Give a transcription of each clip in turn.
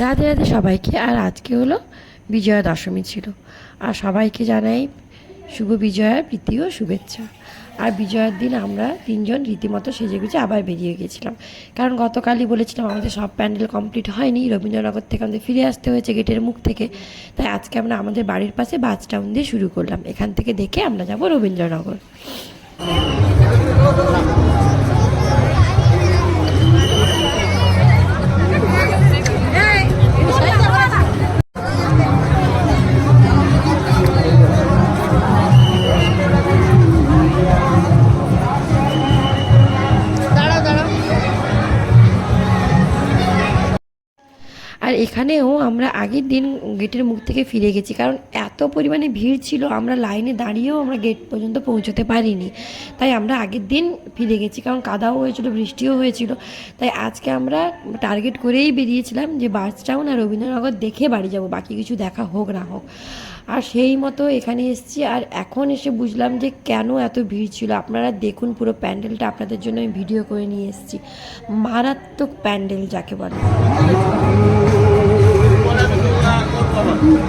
রাধে রাধে সবাইকে। আর আজকে হলো বিজয়া দশমী ছিল। আর সবাইকে জানাই শুভ বিজয়ার প্রীতি ও শুভেচ্ছা। আর বিজয়ার দিন আমরা তিনজন রীতিমতো সেজে গুজে আবার বেরিয়ে গেছিলাম। কারণ গতকালই বলেছিলাম আমাদের সব প্যান্ডেল কমপ্লিট হয়নি। রবীন্দ্রনগর থেকে আমাদের ফিরে আসতে হয়েছে গেটের মুখ থেকে। তাই আজকে আমরা আমাদের বাড়ির পাশে বাস টাউন দিয়ে শুরু করলাম। এখান থেকে দেখে আমরা যাব রবীন্দ্রনগর। এখানেও আমরা আগের দিন গেটের মুখ থেকে ফিরে গেছি, কারণ এত পরিমাণে ভিড় ছিল, আমরা লাইনে দাঁড়িয়েও আমরা গেট পর্যন্ত পৌঁছতে পারিনি। তাই আমরা আগের দিন ফিরে গেছি, কারণ কাদাও হয়েছিল, বৃষ্টিও হয়েছিল। তাই আজকে আমরা টার্গেট করেই বেরিয়েছিলাম যে বাস টাউন আর রবীন্দ্রনগর দেখে বাড়ি যাব, বাকি কিছু দেখা হোক না হোক। আর সেই মতো এখানে এসেছি, আর এখন এসে বুঝলাম যে কেন এত ভিড় ছিল। আপনারা দেখুন পুরো প্যান্ডেলটা, আপনাদের জন্য আমি ভিডিও করে নিয়ে এসেছি। মারাত্মক প্যান্ডেল যাকে বলে।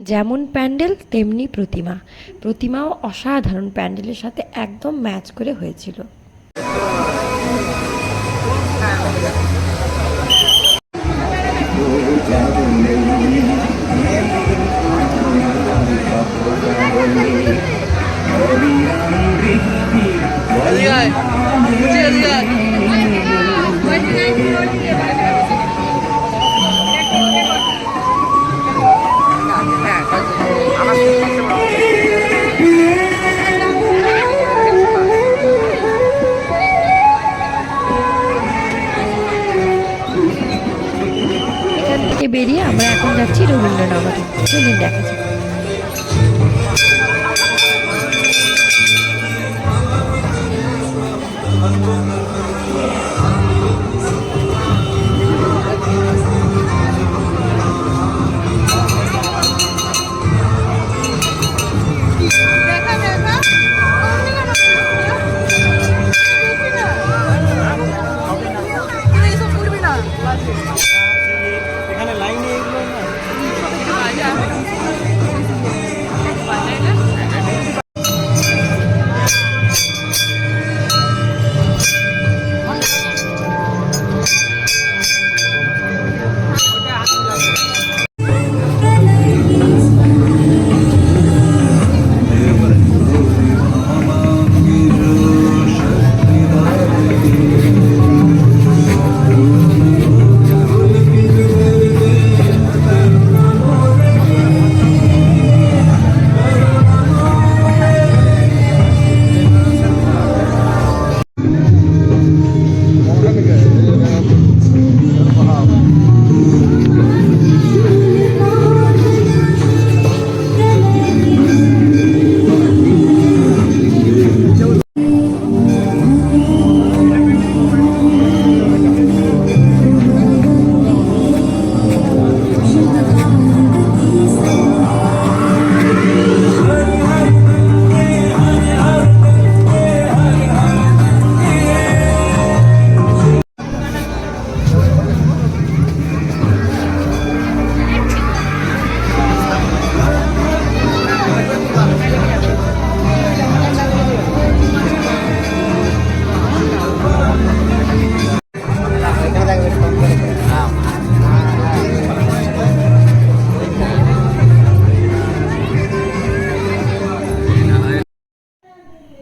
যেমন প্যান্ডেল তেমনি প্রতিমা। প্রতিমাও অসাধারণ প্যান্ডেলের সাথে একদম ম্যাচ করে হয়েছিল। এখান বেরিয়ে আমরা এখন যাচ্ছি রবীন্দ্রনগরে। চলুন দেখা যাক। দেখা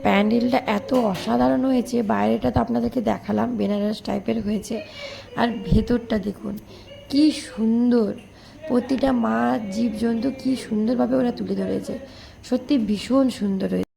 প্যান্ডেলটা এত অসাধারণ হয়েছে, বাইরেটা তো আপনাদেরকে দেখালাম, বেনারস টাইপের হয়েছে। আর ভেতরটা দেখুন, কি সুন্দর। প্রতিটা মা জীবজন্তু কি সুন্দরভাবে ওরা তুলে ধরেছে। সত্যি ভীষণ সুন্দর হয়েছে।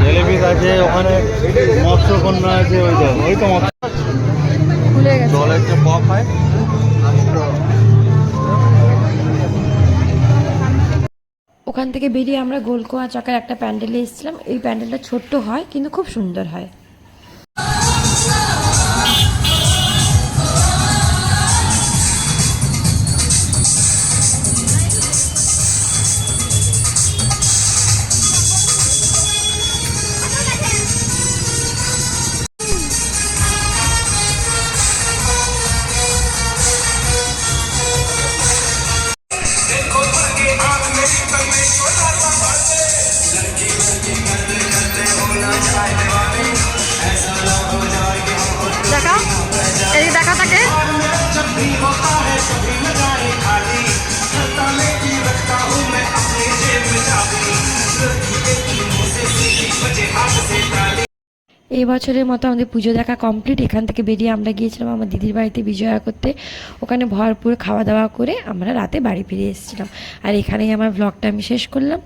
জেলিপিস আছে ওখানে মৎস্যকন্যা আছে ওই তো ওই তো মৎস্য। জলের যে পপ হয়। ওখান থেকে বেরিয়ে আমরা গোলকোয়া চাকার একটা প্যান্ডেলে এসেছিলাম। এই প্যান্ডেলটা ছোট্ট হয়, কিন্তু খুব সুন্দর হয়। এই বছরের মতো আমাদের পুজো দেখা কমপ্লিট এখান থেকে বেরিয়ে আমরা গিয়েছিলাম আমার দিদির বাড়িতে বিজয়া করতে। ওখানে ভরপুর খাওয়া দাওয়া করে আমরা রাতে বাড়ি ফিরে এসেছিলাম। আর এখানেই আমার ব্লগটা আমি শেষ করলাম।